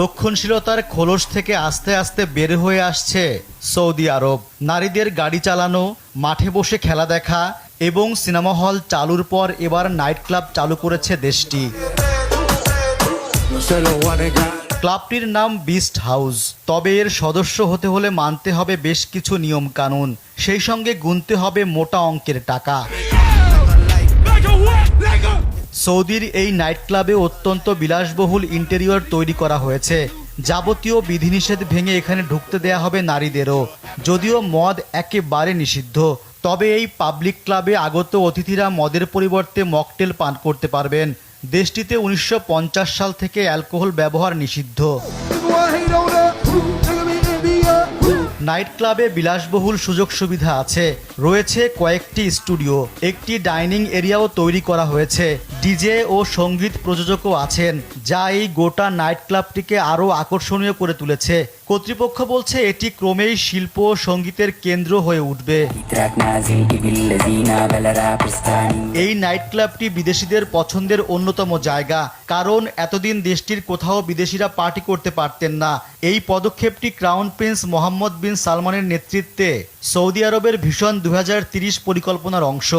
রক্ষণশীলতার খোলস থেকে আস্তে আস্তে বের হয়ে আসছে সৌদি আরব। নারীদের গাড়ি চালানো, মাঠে বসে খেলা দেখা এবং সিনেমা হল চালুর পর এবার নাইট ক্লাব চালু করেছে দেশটি। ক্লাবটির নাম বিস্ট হাউস। তবে এর সদস্য হতে হলে মানতে হবে বেশ কিছু নিয়ম কানুন সেই সঙ্গে গুনতে হবে মোটা অঙ্কের টাকা। সৌদির এই নাইট ক্লাবে অত্যন্ত বিলাসবহুল ইন্টেরিয়র তৈরি করা হয়েছে। যাবতীয় বিধিনিষেধ ভেঙে এখানে ঢুকতে দেয়া হবে নারীদেরও। যদিও মদ একেবারে নিষিদ্ধ। তবে এই পাবলিক ক্লাবে আগত অতিথিরা মদের পরিবর্তে মকটেল পান করতে পারবেন। দেশটিতে উনিশশো পঞ্চাশ সাল থেকে অ্যালকোহল ব্যবহার নিষিদ্ধ। নাইট ক্লাবে বিলাসবহুল সুযোগ সুবিধা আছে। রয়েছে কয়েকটি স্টুডিও। একটি ডাইনিং এরিয়াও তৈরি করা হয়েছে। ডিজে ও সংগীত প্রযোজকও আছেন, যা এই গোটা নাইট ক্লাবটিকে আরও আকর্ষণীয় করে তুলেছে। কর্তৃপক্ষ বলছে এটি ক্রমেই শিল্প ও সঙ্গীতের কেন্দ্র হয়ে উঠবে। এই নাইট ক্লাবটি বিদেশিদের পছন্দের অন্যতম জায়গা, কারণ এতদিন দেশটির কোথাও বিদেশিরা পার্টি করতে পারতেন না। এই পদক্ষেপটি ক্রাউন প্রিন্স মোহাম্মদ বিন সালমানের নেতৃত্বে সৌদি আরবের ভীষণ দু পরিকল্পনার অংশ।